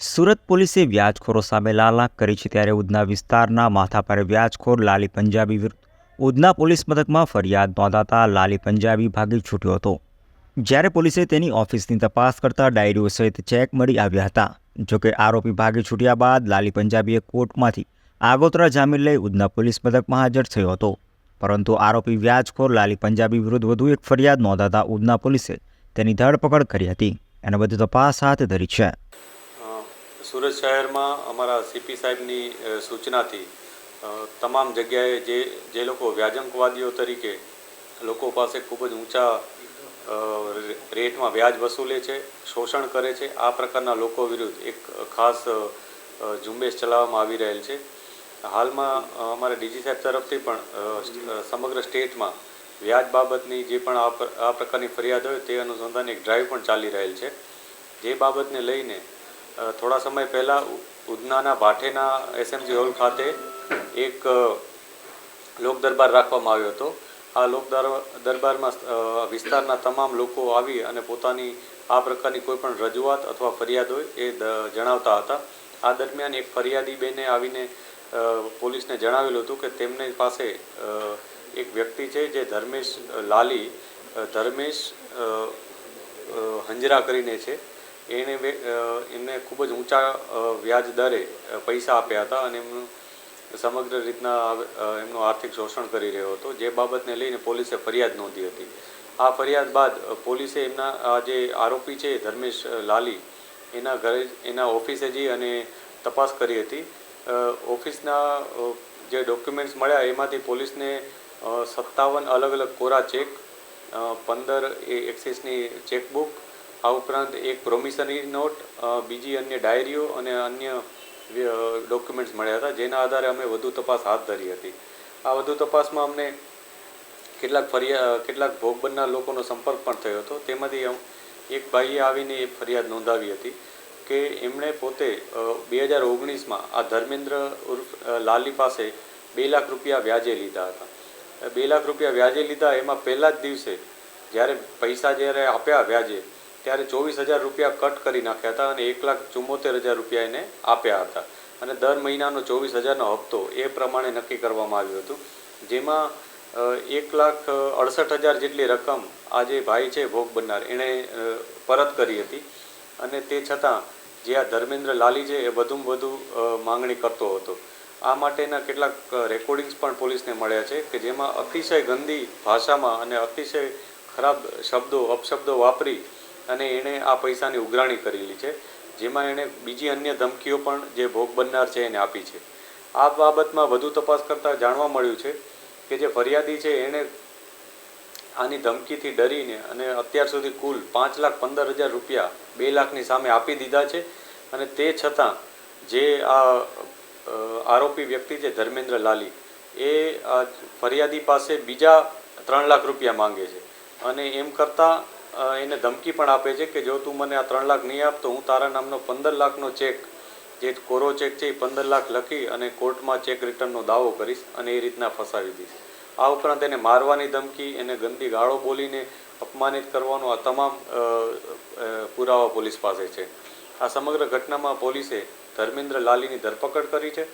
સુરત પોલીસે વ્યાજખોરો સામે લાલાક કરી છે ત્યારે ઉધના વિસ્તારના માથાભારે વ્યાજખોર લાલી પંજાબી વિરુદ્ધ ઉધના પોલીસ મથકમાં ફરિયાદ નોંધાતા લાલી પંજાબી ભાગી છૂટ્યો હતો. જ્યારે પોલીસે તેની ઓફિસની તપાસ કરતા ડાયરીઓ સહિત ચેક મળી આવ્યા હતા. જોકે આરોપી ભાગી છૂટ્યા બાદ લાલી પંજાબીએ કોર્ટમાંથી આગોતરા જામીન લઈ ઉધના પોલીસ મથકમાં હાજર થયો હતો. પરંતુ આરોપી વ્યાજખોર લાલી પંજાબી વિરુદ્ધ વધુ એક ફરિયાદ નોંધાતા ઉધના પોલીસે તેની ધરપકડ કરી હતી. અને વધુ તપાસ હાથ ધરી છે. સુરત શહેરમાં અમારા સીપી સાહેબની સૂચનાથી તમામ જગ્યાએ જે જે લોકો વ્યાજંકવાદીઓ તરીકે લોકો પાસે ખૂબ જ ઊંચા રેટમાં વ્યાજ વસૂલે છે, શોષણ કરે છે, આ પ્રકારના લોકો વિરુદ્ધ એક ખાસ ઝુંબેશ ચલાવવામાં આવી રહેલ છે. હાલમાં અમારા ડીજી સાહેબ તરફથી પણ સમગ્ર સ્ટેટમાં વ્યાજ બાબતની જે પણ આ પ્રકારની ફરિયાદ હોય તે અનુસંધાને એક ડ્રાઈવ પણ ચાલી રહેલ છે. જે બાબતને લઈને થોડા સમય પહેલાં ઉધનાના ભાઠેના એસએમજી હોલ ખાતે એક લોક દરબાર રાખવામાં આવ્યો હતો. આ લોક દરબારમાં વિસ્તારના તમામ લોકો આવી અને પોતાની આ પ્રકારની કોઈ પણ રજૂઆત અથવા ફરિયાદ હોય એ જણાવતા હતા. આ દરમિયાન એક ફરિયાદી બેને આવીને પોલીસને જણાવેલું હતું કે તેમની પાસે એક વ્યક્તિ છે જે ધર્મેશ લાલી ધર્મેશ હંજરા કરીને છે. એણે એમને ખૂબ જ ઊંચા વ્યાજ દરે પૈસા આપ્યા હતા અને એમનું સમગ્ર રીતના એમનું આર્થિક શોષણ કરી રહ્યો હતો. જે બાબતને લઈને પોલીસે ફરિયાદ નોંધી હતી. આ ફરિયાદ બાદ પોલીસે એમના, આ જે આરોપી છે, ધર્મેશ લાલી, એના ઘરે, એના ઓફિસે જઈ અને તપાસ કરી હતી. ઓફિસના જે ડોક્યુમેન્ટ્સ મળ્યા એમાંથી પોલીસને સત્તાવન અલગ અલગ કોરા ચેક પંદર એ એક્સિસની ચેકબુક આ ઉપરાંત એક પ્રોમિસરી નોટ બીજી અન્ય ડાયરીઓ અને અન્ય ડોક્યુમેન્ટ્સ મળ્યા હતા, જેના આધારે અમે વધુ તપાસ હાથ ધરી હતી. આ વધુ તપાસમાં અમને કેટલાક ફરિયા કેટલાક ભોગ લોકોનો સંપર્ક પણ થયો હતો. તેમાંથી એક ભાઈએ આવીને એ ફરિયાદ નોંધાવી હતી કે એમણે પોતે બે હજાર ઓગણીસમાં આ ધર્મેન્દ્ર ઉર્ફ લાલી પાસે બે લાખ રૂપિયા વ્યાજે લીધા હતા. બે લાખ રૂપિયા વ્યાજે લીધા, એમાં પહેલા જ દિવસે જ્યારે પૈસા જ્યારે આપ્યા વ્યાજે ત્યારે ચોવીસ હજાર રૂપિયા કટ કરી નાખ્યા હતા અને એક લાખ ચુમ્મોતેર હજાર રૂપિયા એને આપ્યા હતા. અને દર મહિનાનો ચોવીસ હજારનો હપ્તો એ પ્રમાણે નક્કી કરવામાં આવ્યું હતું. જેમાં એક લાખ અડસઠ હજાર જેટલી રકમ આ જે ભાઈ છે, ભોગ બનનાર, એણે પરત કરી હતી. અને તે છતાં જે આ ધર્મેન્દ્ર લાલી છે એ વધુમાં વધુ માંગણી કરતો હતો. આ માટેના કેટલાક રેકોર્ડિંગ્સ પણ પોલીસને મળ્યા છે કે જેમાં અતિશય ગંદી ભાષામાં અને અતિશય ખરાબ શબ્દો, અપશબ્દો વાપરી અને એણે આ પૈસાની ઉઘરાણી કરેલી છે, જેમાં એણે બીજી અન્ય ધમકીઓ પણ જે ભોગ બનનાર છે એને આપી છે. આ બાબતમાં વધુ તપાસ કરતાં જાણવા મળ્યું છે કે જે ફરિયાદી છે એણે આની ધમકીથી ડરીને અને અત્યાર સુધી કુલ પાંચ લાખ પંદર હજાર રૂપિયા બે લાખની સામે આપી દીધા છે અને તે છતાં જે આ આરોપી વ્યક્તિ છે ધર્મેન્દ્ર લાલી, એ ફરિયાદી પાસે બીજા ત્રણ લાખ રૂપિયા માંગે છે. અને એમ કરતાં એને ધમકી પણ આપે છે કે જો તું મને આ ત્રણ લાખ નહીં આપ, તો હું તારા નામનો પંદર લાખનો ચેક, જે કોરો ચેક છે એ પંદર લાખ લખી અને કોર્ટમાં ચેક રિટર્નનો દાવો કરીશ અને એ રીતના ફસાવી દઈશ. આ ઉપરાંત એને મારવાની ધમકી, એને ગંદી ગાળો બોલીને અપમાનિત કરવાનો આ તમામ પુરાવા પોલીસ પાસે છે. આ સમગ્ર ઘટનામાં પોલીસે ધર્મેન્દ્ર લાલીની ધરપકડ કરી છે.